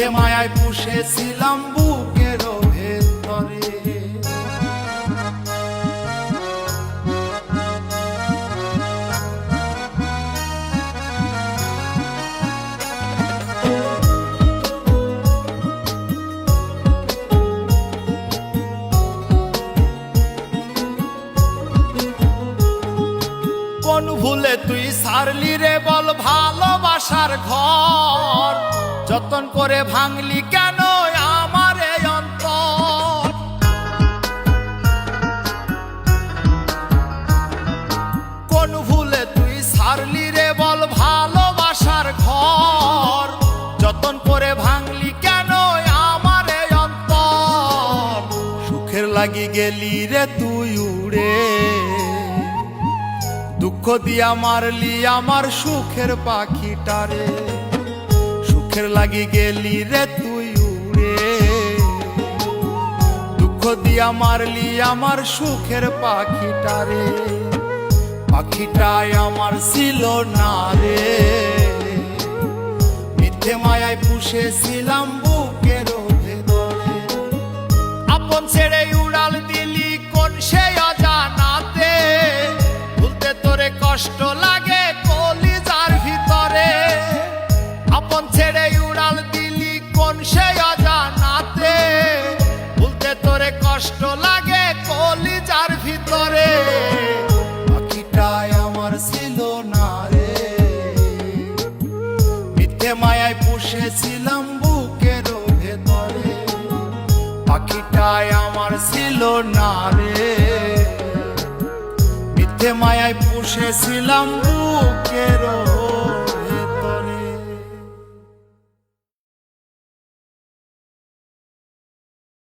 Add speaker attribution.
Speaker 1: মিথ্যে মায়ায় পুষেছিলাম বুকের ভেতরে। ভুলে তুই সারলি রে বল ভালোবাসার ঘর। যতন করে ভাঙলি কেন আমার এই অন্তর? কোন ভুলে তুই সারলি রে বল ভালোবাসার ঘর? যতন করে ভাঙলি কেন আমার এই অন্তর? সুখের লাগি গেলি রে তুই উড়ে। দুঃখ দিয়া মারলি আমার সুখের পাখিটারে সুখের লাগি গেলি রে তুই উড়ে। দুঃখ দিয়া মারলি আমার সুখের পাখিটারে পাখিটায় আমার ছিল না রে। মিথ্যে মায়ায় পুষেছিলাম কষ্ট লাগে কলিজার ভিতরে। পাখিটাই আমার ছিল না রে। মিথ্যে মায়ায় পুষেছিলাম বুকের ভেতরে। পাখিটাই আমার ছিল না রে। মিথ্যে মায়ায় পুষেছিলাম বুকের